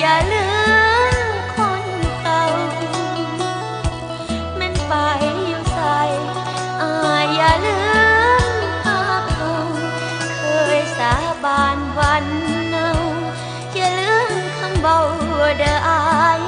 อย่าลืมคนเก่าแม่นไปอยู่ใส่อาอย่าลืมภาพเก่าเคยสบานวันเนาอย่าลืมคำเบาเดออาย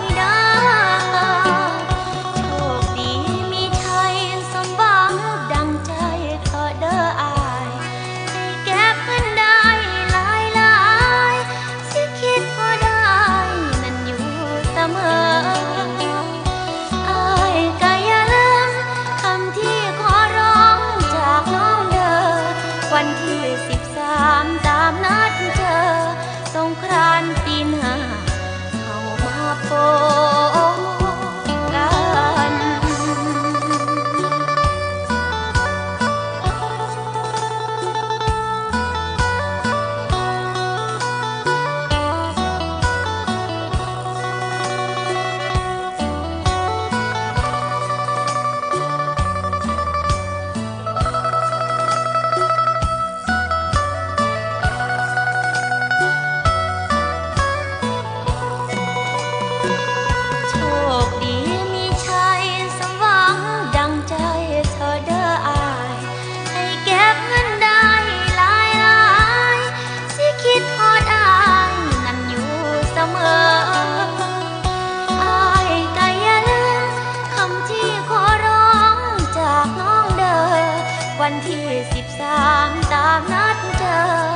วันที่สิบสามตามนัดเจอ